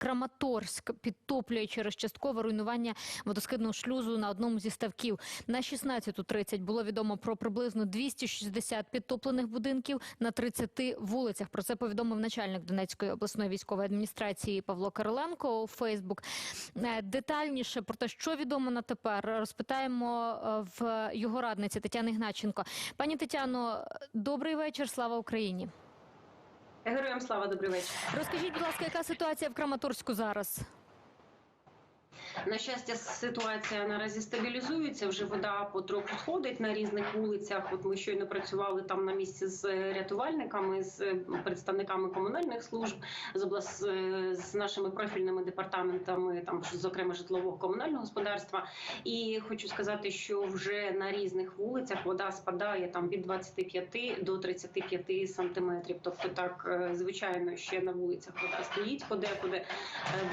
Краматорськ підтоплює через часткове руйнування водоскидного шлюзу на одному зі ставків. На 16.30 було відомо про приблизно 260 підтоплених будинків на 30 вулицях. Про це повідомив начальник Донецької обласної військової адміністрації Павло Кириленко у Фейсбук. Е, Детальніше про те, що відомо на тепер, розпитаємо е, в його радниці Тетяни Гначенко. Пані Тетяно, добрий вечір. Слава Україні. Героям слава, добрий вечір. Розкажіть, будь ласка, яка ситуація в Краматорську зараз? На щастя, ситуація наразі стабілізується. Вже вода потроху сходить на різних вулицях. От ми щойно працювали там на місці з рятувальниками, з представниками комунальних служб, з облас... з нашими профільними департаментами, там зокрема житлового комунального господарства. І хочу сказати, що вже на різних вулицях вода спадає там від 25 до 35 сантиметрів. Тобто, так е, звичайно, ще на вулицях вода стоїть подекуди. Е,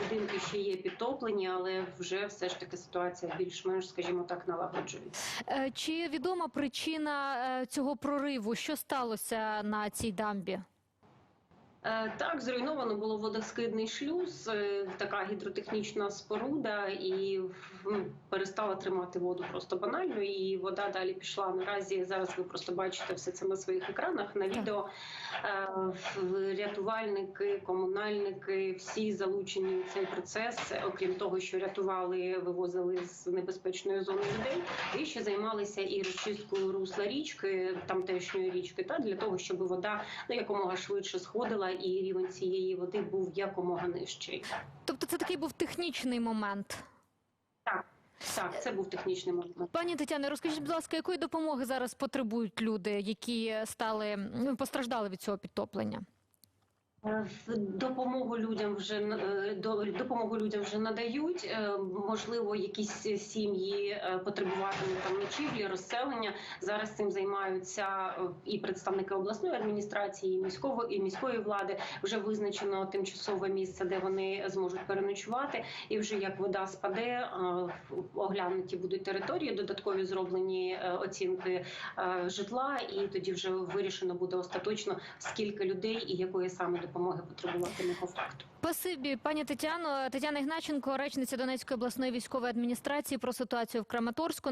Будинки ще є підтоплені, але вже все ж таки ситуація більш-менш, скажімо так, налагоджується. Е, Чи відома причина е, цього прориву? Що сталося на цій дамбі? Е, Так, зруйновано було водоскидний шлюз, е, така гідротехнічна споруда, і перестала тримати воду просто банально. І вода далі пішла. Наразі зараз ви просто бачите все це на своїх екранах на відео. Е, Рятувальники, комунальники, всі залучені в цей процес. Окрім того, що рятували, вивозили з небезпечної зони людей, і ще займалися і розчисткою русла річки, тамтешньої річки, та для того, щоб вода ну, якомога швидше сходила, і рівень цієї води був якомога нижчий. Тобто це такий був технічний момент. Так, це був технічний момент. Пані Тетяне, розкажіть, будь ласка, якої допомоги зараз потребують люди, які стали ну, постраждали від цього підтоплення? Е, Допомогу людям вже е, допомогу людям вже надають. Е, Можливо, якісь сім'ї потребуватимуть там ночівлі, розселення. Зараз цим займаються і представники обласної адміністрації, і міського і міської влади. Вже визначено тимчасове місце, де вони зможуть переночувати. І вже як вода спаде, оглянуті будуть території, додаткові зроблені оцінки житла, і тоді вже вирішено буде остаточно скільки людей і якої саме допомоги потребуватиме по факту. Спасибі, пані Тетяно. Тетяна Ігначенко, речниця Донецької обласної військової адміністрації про ситуацію в Краматорську.